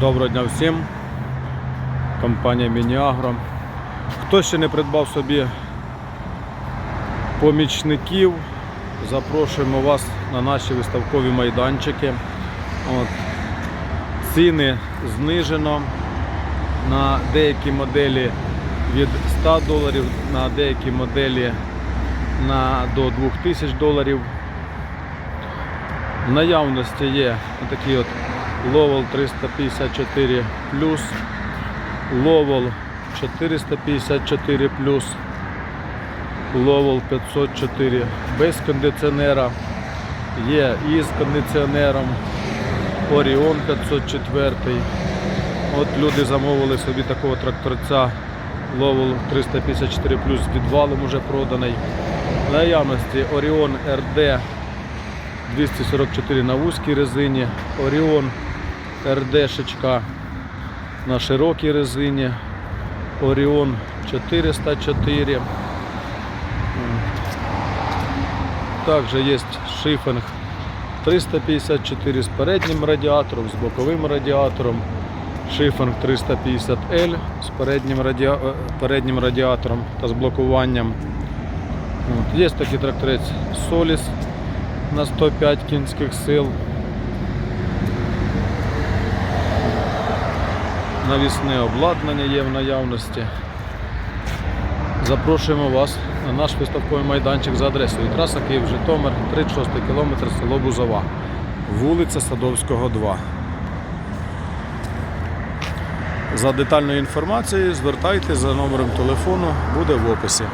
Доброго дня всім. Компанія Мініагро. Хто ще не придбав собі помічників, запрошуємо вас на наші виставкові майданчики. От. Ціни знижено на деякі моделі від 100 доларів, на деякі моделі на, до 2000 доларів. В наявності є такі от Lowell 354 Lowell 454 Lowell 504 без кондиціонера, є із кондиціонером, Orion 504. От люди замовили собі такого тракторця. Lowell 354 плюс. З відвалом уже проданий. В наявності Orion RD 244 на вузькій резині, Orion РДшечка на широкій резині, Orion 404. М. Також є шифинг 354 з переднім радіатором, з боковим радіатором, шифинг 350L з переднім, радіа... е, переднім радіатором та з блокуванням. Є такий тракторець Solis на 105 кінських сил. Навісне обладнання є в наявності. Запрошуємо вас на наш виставковий майданчик за адресою траса Київ-Житомир, 36 кілометр, село Бузова, вулиця Садовського, 2. За детальною інформацією звертайтеся за номером телефону, буде в описі.